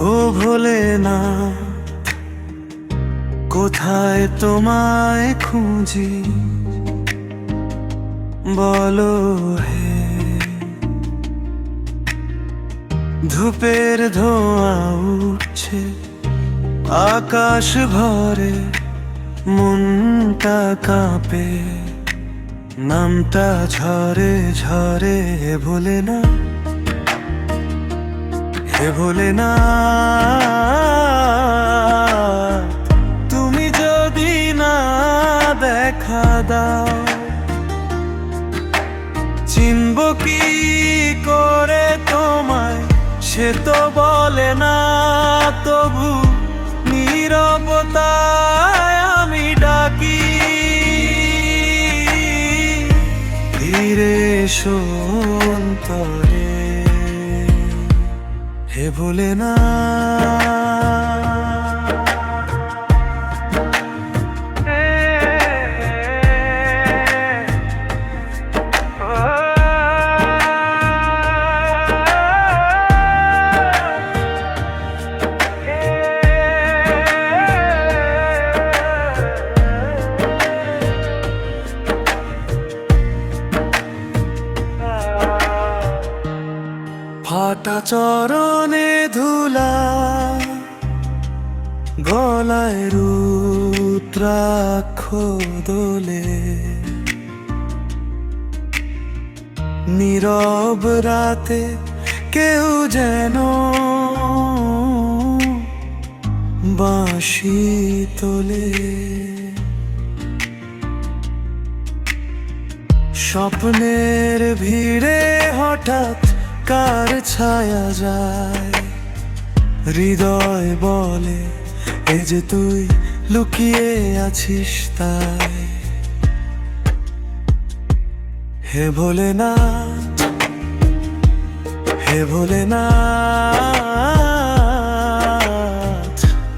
ও ভোলে না কোথায় তোমায় খুঁজি? বলো হে। ধূপের ধোঁয়া উঠছে, আকাশ ভরে, মনটা কাঁপে, নামটা ঝরে ঝরে ভোলে না হে ভোলে না তুমি যদি না দেখা দাও, চিনব কি করে তোমায়? সে তো বলে না, তবু নীরবতায় আমি ডাকি। ধীরে সন্তরে হে ভোলে ফাটা চরণে ধুলা গলায় রুদ্রাক্ষ দোলে। নীরব রাতে কেউ যেন বাঁশি তোলে। স্বপ্নের ভিড়ে হঠাৎ কার ছায়া যায়। হৃদয় বলে এ যে তুই লুকিয়ে আছিস তাই। হে ভোলে না হে ভোলে না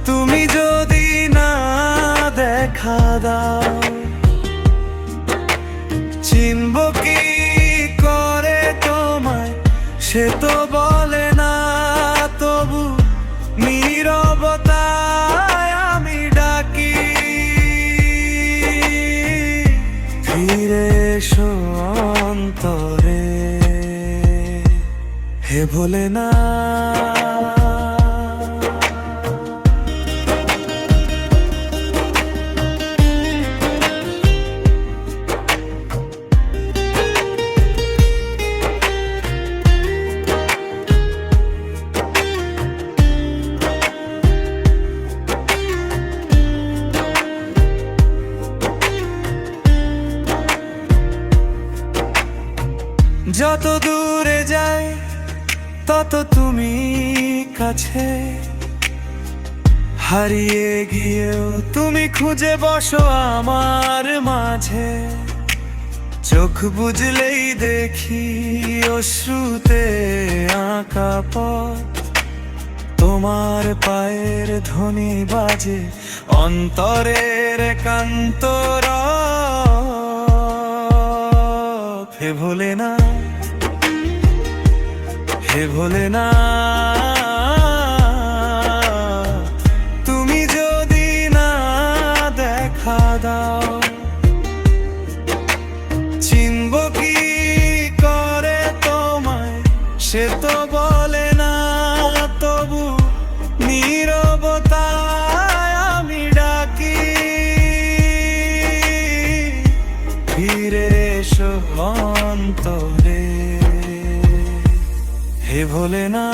তুমি যদি না দেখা দাও সে তো বলে না তবু নীরবতায় আমি ডাকি। ফিরে অন্তরে হে ভোলে না যত দূরে যাই, তত তুমি কাছে। হারিয়ে গিয়েও তুমি খুঁজে বসো আমার মাঝে। চোখ বুঝলেই দেখি অশ্রুতে আঁকা পথ। তোমার পায়ের ধ্বনি বাজে অন্তরের কান্তর ভোলে না হে ভোলে না তুমি যদি না দেখা দাও, চিনব কি করে তোমায়? সে তো বলে না, তবু নীরবতায় আমি ডাকি। ফিরে এসো অন্তরে। হে ভোলে না